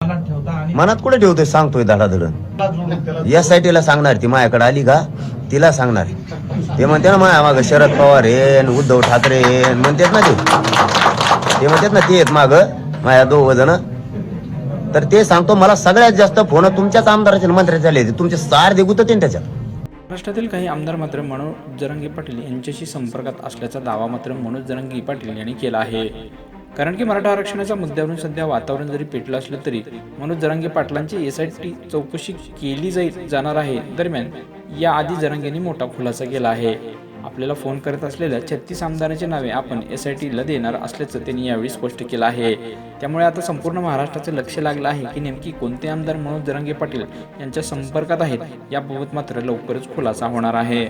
मनात ठेवता आणि मनात कुठे ठेवतोय सांगतोय त्याला या साईटीला सांगणार ती माझ्याकडे आली का? तिला सांगणार. ते म्हणते ना माझ्या माग शरद पवार येन उद्धव ठाकरे येन म्हणतात ना ते. ते म्हणतात ना ते आहेत माग माझ्या दोघ जण. तर ते सांगतो मला सगळ्यात जास्त फोन तुमच्याच आमदाराचे मंत्र्याचे आले होते. तुमचे सार देगुत त्याच्यात. महाराष्ट्रातील काही आमदार मात्र मनोज जरांगे पाटील यांच्याशी संपर्कात असल्याचा दावा मात्र मनोज जरांगे पाटील यांनी केला आहे. कारण की मराठा आरक्षणाच्या मुद्द्यावरून सध्या वातावरण जरी पेटलं असलं तरी मनोज जरांगे पाटलांची एस आय टी चौकशी केली जाईल जाणार आहे दरम्यान याआधी जरांगेंनी मोठा खुलासा केला आहे. आपल्याला फोन करत असलेल्या छत्तीस आमदारांची नावे आपण एस आय टीला देणार असल्याचं त्यांनी यावेळी स्पष्ट केलं आहे. त्यामुळे आता संपूर्ण महाराष्ट्राचं लक्ष लागलं आहे की नेमकी कोणते आमदार मनोज जरांगे पाटील यांच्या संपर्कात आहेत याबाबत मात्र लवकरच खुलासा होणार आहे.